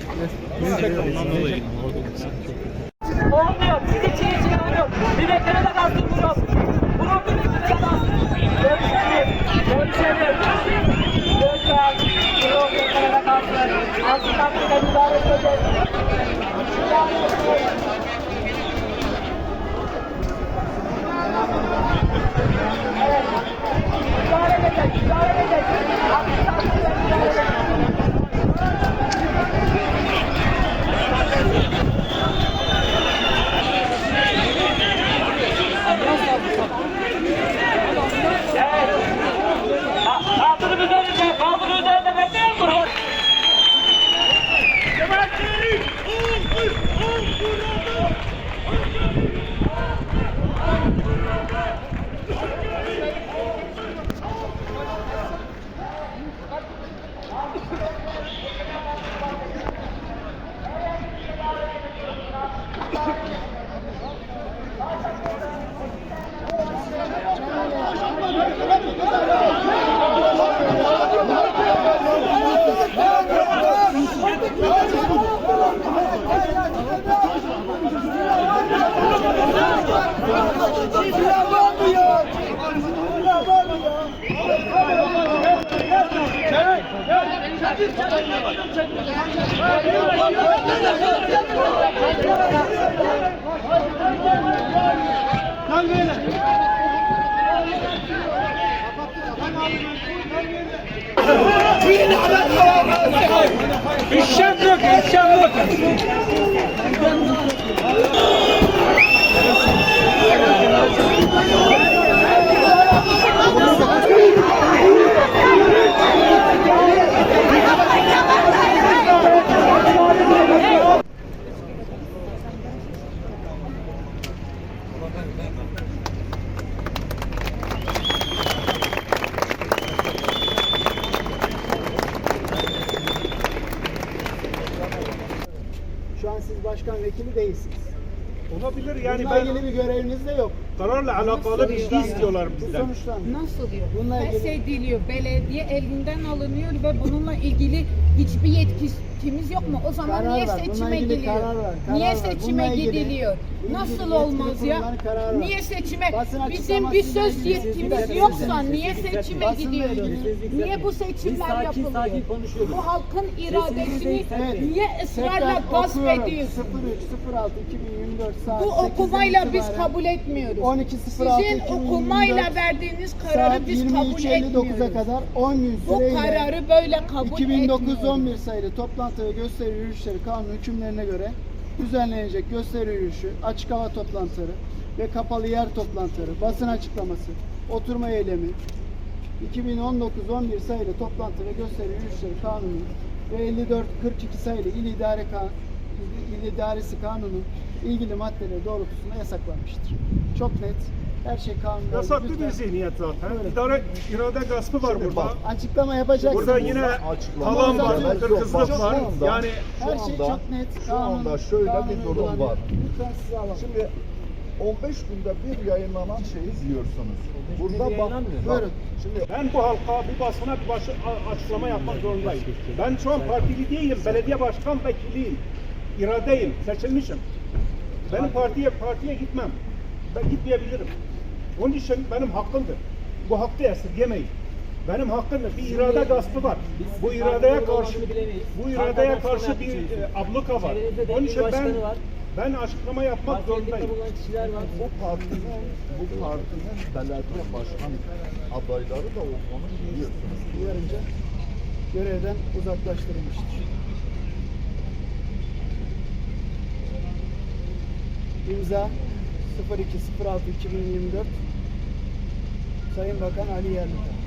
çek. Bizi çek ondan dolayı. Olmuyor. Siz için için oluyor. Bileklere de kastırmıyor. Bunun bileklere de kastırmıyor. İşlem yok, işlem yok. Şu an siz başkan vekili değilsiniz. Olabilir yani Bununla ben ilgili bir göreviniz de yok. kararla alakalı bilgi istiyorlar Bu bizden. Nasıl diyor? Bununla ilgili- Feshediliyor. Belediye elinden alınıyor ve bununla ilgili hiçbir yetkimiz yok mu? O zaman Karar niye var. Seçime gidiliyor? karar var, karar niye var. seçime ilgili gidiliyor? Nasıl olmaz ya? var. Niye seçime? Bizim bir söz yetkimiz yoksa niye seçime gidiyoruz? Niye bu seçimler yapılıyor? Bu halkın iradesini niye ısrarla gasp ediyorsun? 03.06.2024 saat Bu 8'den okumayla biz kabul etmiyoruz. 12.06.2024 Sizin okumayla verdiğiniz kararı biz kabul 23.59'a etmiyoruz. kadar 10 gün Bu kararı böyle kabul 2911 etmiyoruz. sayılı toplantı ve gösteri yürüyüşleri kanun hükümlerine göre düzenlenecek gösteri yürüyüşü, açık hava toplantıları ve kapalı yer toplantıları, basın açıklaması, oturma eylemi, 2019-11 sayılı toplantı ve gösteri yürüyüşleri kanunu ve 54-42 sayılı il idare idaresi kanunu ilgili maddeleri doğrultusunda yasaklanmıştır. Çok net. Her şey kanunda. Yasaklı bir zihniyet zaten. Böyle. İdare, irade gaspı var burada. Açıklama yapacaksınız. Burada yine talan var, kırkızlık var. anda- Yani Her şey anda- çok net. şu anda şöyle bir durum var. Lütfen sizi alalım. Şimdi 15 günde bir yayınlanan şeyi diyorsunuz. Burada bak, bak şimdi ben bu halka, bu basına bir başı, açıklama yapmak zorundayım. Ben şu an partili değilim, belediye başkan vekiliyim. İradeyim, seçilmişim. Benim partiye partiye gitmem. Ben gitmeyebilirim. Onun için benim hakkımdır. Bu hakkı esirgemeyin. Benim hakkımdır. Bir irade gaspı var. Bu iradeye karşı bu iradeye karşı bir e, abluka var. Onun için ben ben açıklama yapmak zorundayım. bu partinin bu partinin belediye başkan adayları da olduğunu biliyorsunuz. Görevden uzaklaştırılmıştır. İmza 02.06.2024 Sayın Bakan Ali Yerlikaya.